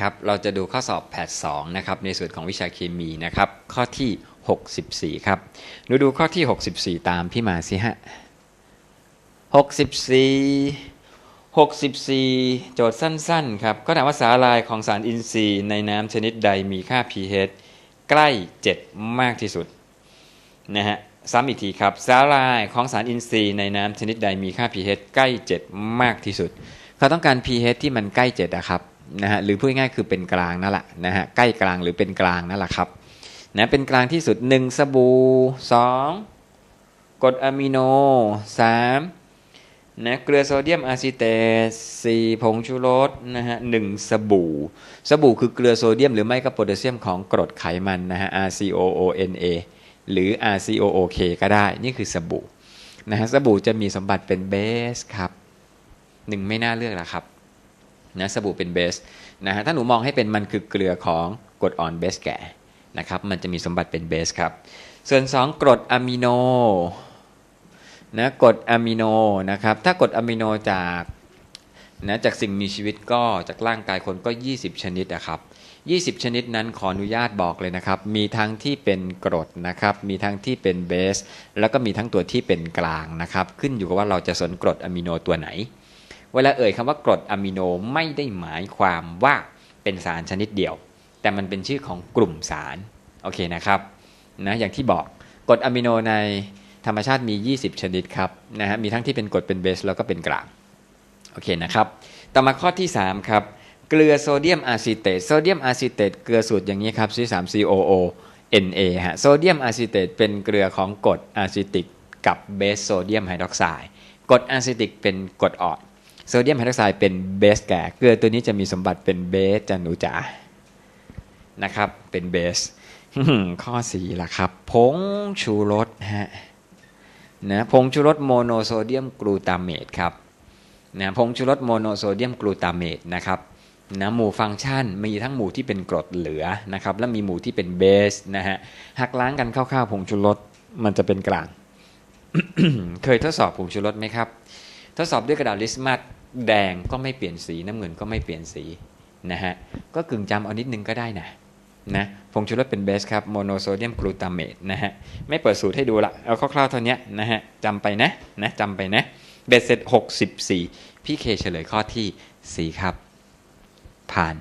ครับเราจะดูข้อสอบแพท2นะครับในส่วนของวิชาเคมีนะครับข้อที่ 64 ครับดูดูข้อที่ 64 ตามพี่มาสิฮะ64 64 โจทย์สั้นๆครับก็ถามว่าสาลายของสารอินทรีย์ในน้ำชนิดใดมีค่า pH ใกล้ 7 มากที่สุดนะฮะซ้ำอีกทีครับสาลายของสารอินทรีย์ในน้ำชนิดใดมีค่า pH ใกล้ 7 มากที่สุด เขาต้องการ pH ที่มันใกล้ 7 นะครับ นะฮะหรือพูดง่ายๆคือเป็นกลางนั่นแหละนะฮะใกล้กลางหรือเป็นกลางนั่นแหละครับนะเป็นกลางที่สุด 1 สบู่2กรดอะมิโน3นะเกลือโซเดียมอะซิเตต4ผงชูรสนะฮะหนึ่งสบู่ สบู่คือเกลือโซเดียม หรือไม่ก็โพแทสเซียมของกรดไขมันนะฮะ RCOONA หรือ RCOOK ก็ได้ นี่คือสบู่นะฮะสบู่จะมีสมบัติเป็นเบสครับหนึ่งไม่น่าเลือกละครับ นะสบู่เป็นเบสนะฮะถ้าหนูมองให้เป็นมันคือเกลือของกรดอ่อนเบสแก่นะครับมันจะมีสมบัติเป็นเบสครับ ส่วน 2 กรดอะมิโนนะกรดอะมิโนนะครับถ้ากรดอะมิโนจากนะจากสิ่งมีชีวิตก็จากร่างกายคนก็ 20 ชนิดนะครับ20 ชนิดนั้นขออนุญาตบอกเลยนะครับ มีทั้งที่เป็นกรดนะครับ มีทั้งที่เป็นเบส แล้วก็มีทั้งตัวที่เป็นกลางนะครับ ขึ้นอยู่กับว่าเราจะสนกรดอะมิโนตัวไหน เวลาเอ่ยคำว่ากรดอะมิโนไม่ได้หมายความว่าเป็นสารชนิดเดียว แต่มันเป็นชื่อของกลุ่มสารโอเคนะครับนะอย่างที่บอกกรดอะมิโนในธรรมชาติมี 20 ชนิดครับนะฮะมีทั้งที่เป็นกรดเป็นเบสแล้วก็เป็นกลางโอเคนะครับต่อมาข้อที่ 3 ครับ เกลือโซเดียมอะซิเตตโซเดียมอะซิเตตเกลือสูตรอย่างนี้ครับ C3COO Na ฮะโซเดียมอะซิเตตเป็นเกลือของกรดอะซิติกกับเบสโซเดียมไฮดรอกไซด์กรดอะซิติกเป็นกรดอ่อน โซเดียมไฮดรอกไซด์เป็นเบสแก่เกลือตัวนี้จะมีสมบัติเป็นเบสจันหนูจ๋านะครับเป็นเบสข้อ4ล่ะครับผงชูรสฮะนะผงชูรสโมโนโซเดียมกลูตาเมตครับนะผงชูรสโมโนโซเดียมกลูตาเมตนะครับนะหมู่ฟังก์ชันมีทั้งหมู่ที่เป็นกรดเหลือนะครับและมีหมู่ที่เป็นเบสนะฮะหักล้างกันคร่าวๆผงชูรสมันจะเป็นกลาง เคยทดสอบผงชูรสไหมครับ ทดสอบด้วยกระดาษลิสมัส แดงก็ไม่เปลี่ยนสีน้ำเงินก็ไม่เปลี่ยนสีนะฮะก็กึ่งจำเอานิดนึงก็ได้นะนะผงชูรสเป็นเบสครับโมโนโซเดียมกลูตาเมตนะฮะไม่เปิดสูตรให้ดูละเอาคร่าวๆเท่านี้นะฮะจำไปนะนะจำไปนะเบสเสร็จ 64 พี่เคเฉลยข้อที่ 4 ครับ ผ่าน